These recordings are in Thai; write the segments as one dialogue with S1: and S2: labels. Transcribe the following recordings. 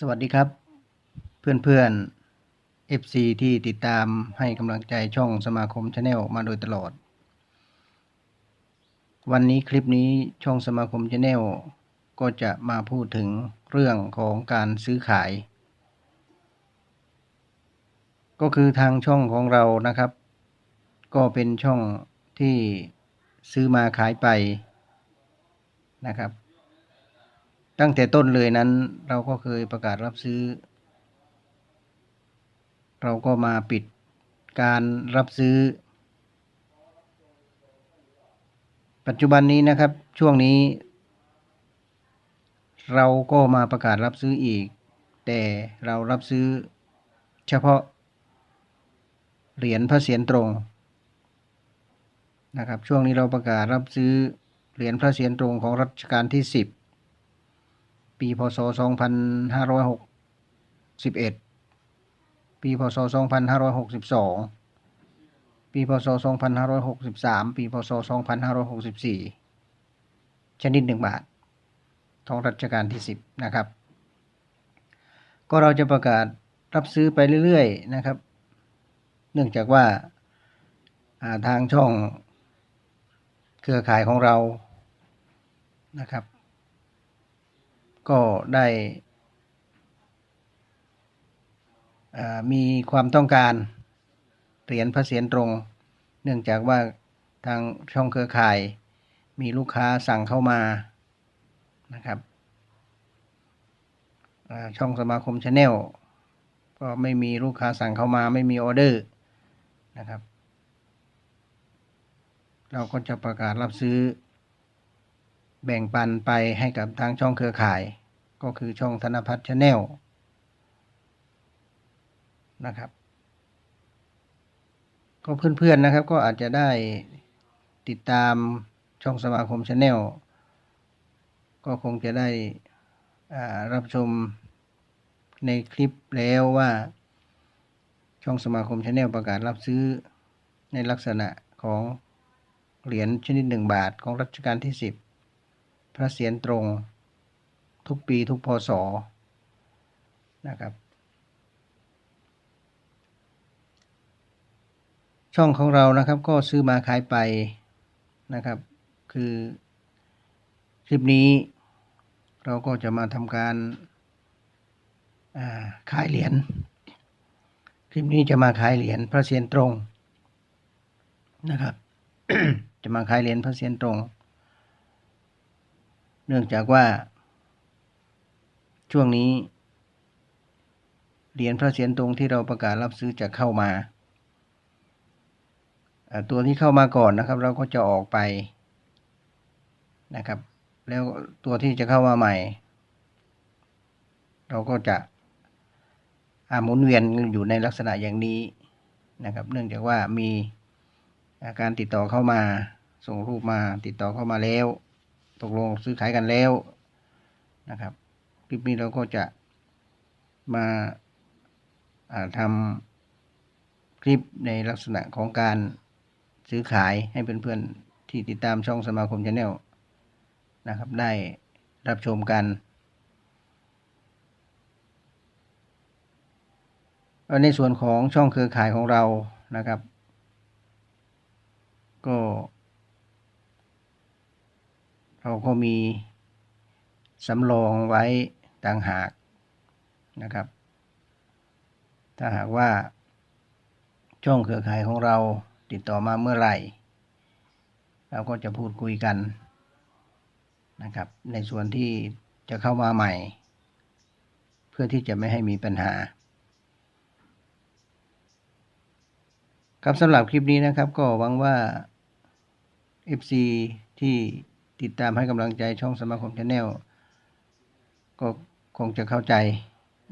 S1: สวัสดีครับ เพื่อนๆ FC ที่ติดตามให้กำลังใจช่องสมาคมชาแนลมาโดยตลอด วันนี้คลิปนี้ช่องสมาคมชาแนลก็จะมาพูดถึงเรื่องของการซื้อขาย ก็คือทางช่องของเรานะครับ ก็เป็นช่องที่ซื้อมาขายไปนะครับ ตั้งแต่ต้นเลยนั้น เราก็เคยประกาศรับซื้อ เราก็มาปิดการรับซื้อ ปัจจุบันนี้นะครับช่วงนี้ เราก็มาประกาศรับซื้ออีก แต่เรารับซื้อเฉพาะ เหรียญพระเศียรตรงนะครับช่วงนี้เราประกาศรับซื้อเหรียญพระเศียรตรงของรัชกาลที่ 10 ปีพศ 2561 ปีพศ 2562 ปีพศ 2563 ปีพศ 2564 ชนิดหนึ่งบาททองรัชกาลที่ 10 นะครับ ก็เราจะประกาศรับซื้อไปเรื่อยๆ นะครับ เนื่องจากว่าทางช่องเครือข่ายของเรานะครับ ก็ได้มีความต้องการเหรียญพระเศียรตรง เนื่องจากว่าทางช่องเครือข่าย มีลูกค้าสั่งเข้ามานะครับช่องสมาคมชาแนลก็ไม่มีลูกค้าสั่งเข้ามาไม่มีออเดอร์นะครับ เราก็จะประกาศรับซื้อ แบ่งปันไปให้กับทางช่องเครือข่าย ก็คือช่องธนพัฒน์ชาแนลนะครับ ก็เพื่อนๆนะครับ ก็อาจจะได้ติดตามช่องสมาคมชาแนลก็คงจะได้รับชมในคลิปแล้วว่า ช่องสมาคมชาแนลประกาศรับซื้อในลักษณะของเหรียญชนิดหนึ่งบาทของรัชกาลที่สิบ พระเศียรตรง ทุกปีทุกพศนะครับ ช่องของเรานะครับก็ซื้อมาขายไปนะครับ คือคลิปนี้เราก็จะมาทำการขายเหรียญคลิปนี้จะมาขายเหรียญพระเศียรตรงนะครับ จะมาขายเหรียญพระเศียรตรง เนื่องจากว่า ช่วงนี้ เหรียญพระเศียรตรงที่เราประกาศรับซื้อจะเข้ามา ตัวที่เข้ามาก่อนนะครับ เราก็จะออกไปนะครับ แล้วตัวที่จะเข้ามาใหม่ เราก็จะหมุนเวียนอยู่ในลักษณะอย่างนี้นะครับ เนื่องจากว่ามีการติดต่อเข้ามา ส่งรูปมาติดต่อเข้ามาแล้ว ตกลงซื้อขายกันแล้วนะครับ คลิปนี้เราก็จะมาทำคลิปในลักษณะของการซื้อขายให้เพื่อนๆที่ติดตามช่องสมาคมชาแนลนะครับ ได้รับชมกันในส่วนของช่องเครือข่ายของเรานะครับ ก็ เราก็มีสำรองไว้ต่างหากนะครับ ถ้าหากว่า ช่องเครือข่ายของเราติดต่อมาเมื่อไหร่ เราก็จะพูดคุยกันนะครับ ในส่วนที่จะเข้ามาใหม่ เพื่อที่จะไม่ให้มีปัญหา ครับสำหรับคลิปนี้นะครับ ก็หวังว่า FC ที่ ติดตามให้กำลังใจช่องสมาคมชาแนลก็คงจะเข้าใจ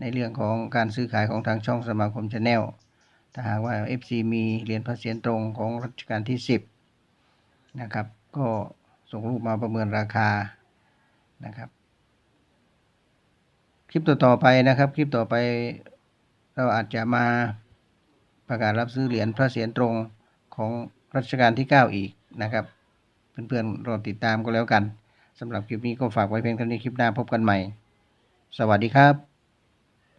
S1: ในเรื่องของการซื้อขายของทางช่องสมาคมชาแนลถ้าหากว่า FC มีเหรียญพระเศียรตรงของรัชกาลที่ 10 นะครับ ก็ส่งรูปมาประเมินราคานะครับ คลิปต่อๆไปนะครับ คลิปต่อไปเราอาจจะมาประกาศรับซื้อเหรียญพระเศียรตรงของรัชกาลที่ 9 อีกนะครับ เพื่อนๆรอติดตามก็แล้วกันสำหรับคลิปนี้ก็ฝากไว้เพียงเท่านี้คลิปหน้าพบกันใหม่ สวัสดีครับ